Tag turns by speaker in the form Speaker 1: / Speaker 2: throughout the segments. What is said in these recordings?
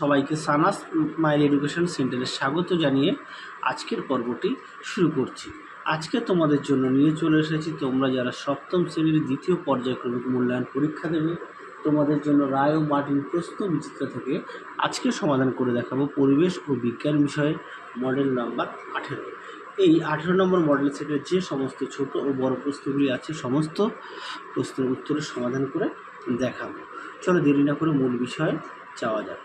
Speaker 1: সবাইকে Sana's mile education সেন্টারে স্বাগত জানিয়ে আজকের পর্বটি শুরু করছি। আজকে তোমাদের জন্য নিয়ে চলে এসেছি, তোমরা যারা সপ্তম শ্রেণির দ্বিতীয় পর্যায়ক্রমিক মূল্যায়ন পরীক্ষা দেবে, তোমাদের জন্য রায় ও মার্টিন প্রশ্ন বিচিত্র থেকে আজকে সমাধান করে দেখাবো পরিবেশ ও বিজ্ঞান বিষয়ে মডেল নাম্বার আঠেরো। এই আঠেরো নম্বর মডেল সেটের যে সমস্ত ছোট ও বড় প্রশ্নগুলি আছে, সমস্ত প্রশ্নের উত্তরের সমাধান করে দেখাবো। চলো দেরি না করে মূল বিষয়ে যাওয়া যাক।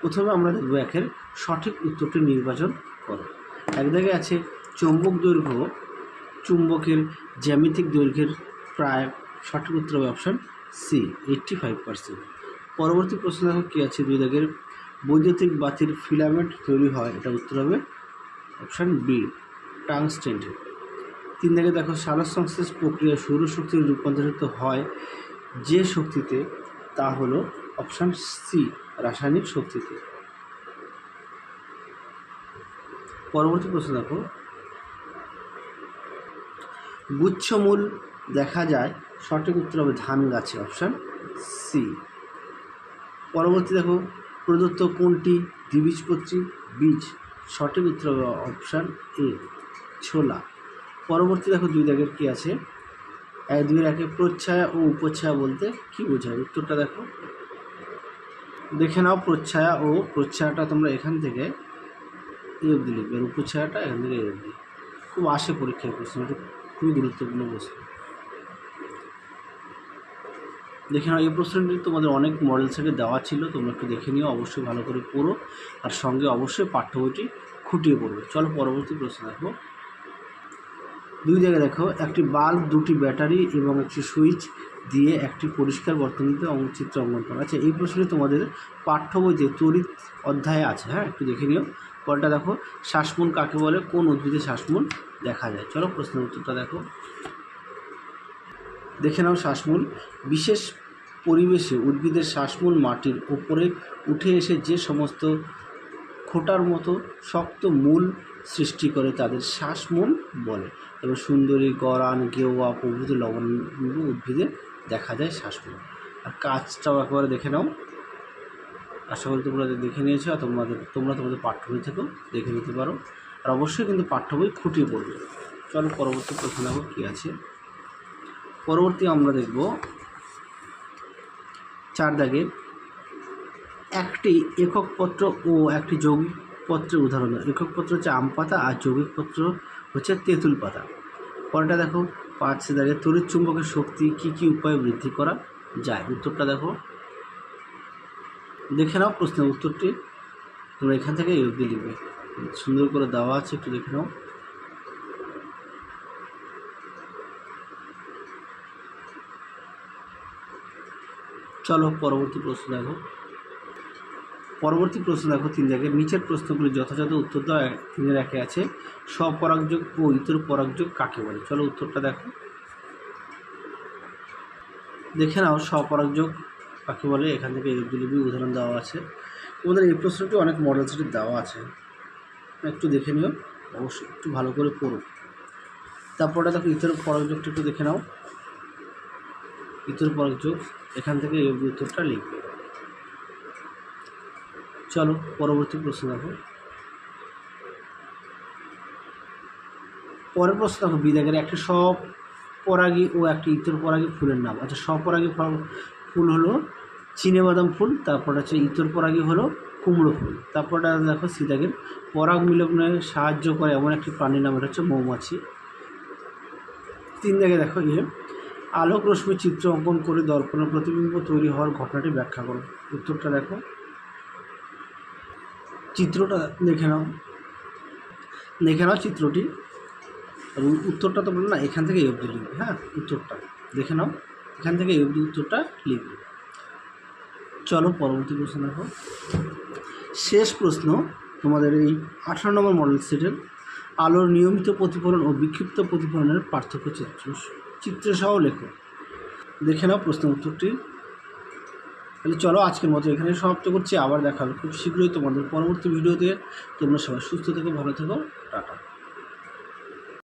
Speaker 1: প্রথমে আমরা দেখব একের সঠিক উত্তরটি নির্বাচন করো। এক জায়গায় আছে চৌম্বক দৈর্ঘ্য, চুম্বকের জ্যামিতিক দৈর্ঘ্যের প্রায় সঠিক উত্তর হবে option C eighty five percent পরবর্তী প্রশ্ন দেখো কী আছে? দুই দাগের বৈদ্যুতিক বাতির ফিলামেন্ট তৈরি হয়, এটা উত্তর হবে অপশান বি টাংস্টেন্টে তিন দাগে দেখো সালোক সংশ্লেষ প্রক্রিয়া সৌরশক্তিতে রূপান্তরিত হয় যে শক্তিতে, তা হলো অপশান সি, রাসায়নিক শক্তিতে। পরবর্তী প্রশ্ন দেখো। গুচ্ছমূল দেখা যায়, সঠিক উত্তর হবে ধান গাছে, অপশান সি। পরবর্তী দেখো, প্রদত্ত কোনটি দ্বিবীজপত্রী বীজ? সঠিক উত্তর হবে অপশান এ, ছোলা। পরবর্তী দেখো, দুই দাগের কী আছে? এক দুই একে প্রচ্ছায়া ও উপচ্ছায়া বলতে কি বোঝায়? উত্তরটা দেখো। দেখে নাও প্রচ্ছায়া ও প্রচ্ছায়াটা তোমরা এখান থেকে এই অবধি লিখবে উপচ্ছায়াটা এখান থেকে এই অবধি। খুব আসে পরীক্ষায় প্রশ্ন এটা খুবই গুরুত্বপূর্ণ প্রশ্ন। দেখে নাও, এই প্রশ্নটি তোমাদের অনেক মডেল থেকে দেওয়া ছিল, তোমরা একটু দেখে নিও, অবশ্যই ভালো করে পড়ো আর সঙ্গে অবশ্যই পাঠ্য বইটি খুঁটিয়ে পড়বে। চলো পরবর্তী প্রশ্ন দেখো। দুই জায়গায় দেখো, একটি বাল্ব, দুটি ব্যাটারি এবং একটি সুইচ দিয়ে একটি পরিষ্কার বর্তনীতে চিত্র অঙ্কন করা। আচ্ছা এই প্রশ্নটি তোমাদের পাঠ্য বইতে তড়িৎ অধ্যায়ে আছে হ্যাঁ একটু দেখে নিও। পরটা দেখো, শ্বাসমূল কাকে বলে? কোন উদ্ভিদে শ্বাসমূল দেখা যায়? চলো প্রশ্নের উত্তরটা দেখো। দেখে নাও শ্বাসমূল। বিশেষ পরিবেশে উদ্ভিদের শ্বাসমূল মাটির ওপরে উঠে এসে যে সমস্ত খোটার মতো শক্ত মূল সৃষ্টি করে তাদের শ্বাসমূল বলে। এবং সুন্দরী গরান গেওয়া প্রভৃতি লবণ উদ্ভিদে দেখা যায় শ্বাসমূল আর কাজটাও একেবারে দেখে নাও। আশা করি তোমরা দেখে নিয়েছো আর তোমাদের, তোমরা তোমাদের পাঠ্য বই থেকেও দেখে নিতে পারো। আর অবশ্যই কিন্তু পাঠ্য বই খুঁটিয়ে পড়বে। চলো পরবর্তী প্রশ্ন দেখো কী আছে। পরবর্তী আমরা দেখব, চার দাগের একটি একক পত্র ও একটি যৌগিক পত্রের উদাহরণ। একক পত্র হচ্ছে আম পাতা আর যৌগিক পত্র হচ্ছে তেঁতুল পাতা। পরেরটা দেখো পাঁচ দাগে তড়িৎ চুম্বকের শক্তি কী কী উপায়ে বৃদ্ধি করা যায়? উত্তরটা দেখো। দেখে নাও প্রশ্নের উত্তরটি। তোমরা এখান থেকে অবধি লিখবে। সুন্দর করে দেওয়া আছে, একটু দেখে নাও। চলো পরবর্তী প্রশ্ন দেখো। পরবর্তী প্রশ্ন দেখো তিন জায়গায়। নিচের প্রশ্নগুলি যথাযথ উত্তর দেওয়া তিনের একে আছে। স্বপরাগযোগ ও ইতর পরাগযোগ কাকে বলে? চলো উত্তরটা দেখো। দেখে নাও স্বপরাগযোগ কাকে বলে। এখান থেকে এগুলি উদাহরণ দেওয়া আছে। তোমাদের এই প্রশ্নটি অনেক মডেল সেটে দেওয়া আছে। একটু দেখে নিও। অবশ্যই একটু ভালো করে পড়ো। তারপরে দেখো ইতর পরাগযোগটা একটু দেখে নাও। ইতর পরাগযোগ, এখান থেকে এই উত্তরটা লিখবে। চলো, পরবর্তী প্রশ্ন দেখো। পরের প্রশ্ন দেখো বিদাগের একটি স্বপরাগী ও একটি ইতর পরাগী ফুলের নাম। আচ্ছা স্বপরাগী ফল- হলো বাদাম ফুল তারপর হচ্ছে ইতর পরাগী হলো কুমড়ো ফুল। তারপরটা দেখো সীতাগের পরাগ মিলনে সাহায্য করে এমন একটি প্রাণীর নাম হচ্ছে মৌমাছি। তিন জায়গায় দেখো ইয়ে আলোক রশ্মি চিত্র অঙ্কন করে দর্পণের প্রতিবিম্ব তৈরি হওয়ার ঘটনাটি ব্যাখ্যা করো। উত্তরটা দেখো চিত্রটা দেখে নাও। দেখে নাও চিত্রটি। এবং উত্তরটা তো তোমরা না এখান থেকে অবধি লিখবে হ্যাঁ? উত্তরটা। দেখে নাও, এখান থেকে অবধি উত্তরটা লিখবে। চলো পরবর্তী প্রশ্ন দেখো। শেষ প্রশ্ন, তোমাদের এই আঠারো নম্বর মডেল সেটের আলোর নিয়মিত প্রতিফলন ও বিক্ষিপ্ত প্রতিফলনের পার্থক্য চিত্র চিত্রসহ লেখো। দেখে নাও প্রশ্ন উত্তরটি। তাহলে চলো আজকের মতো এখানে সমাপ্ত করছি, আবার দেখা হবে খুব শীঘ্রই তোমাদের পরবর্তী ভিডিওতে। তোমরা সবাই সুস্থ থেকো, ভালো থেকো, টাটা।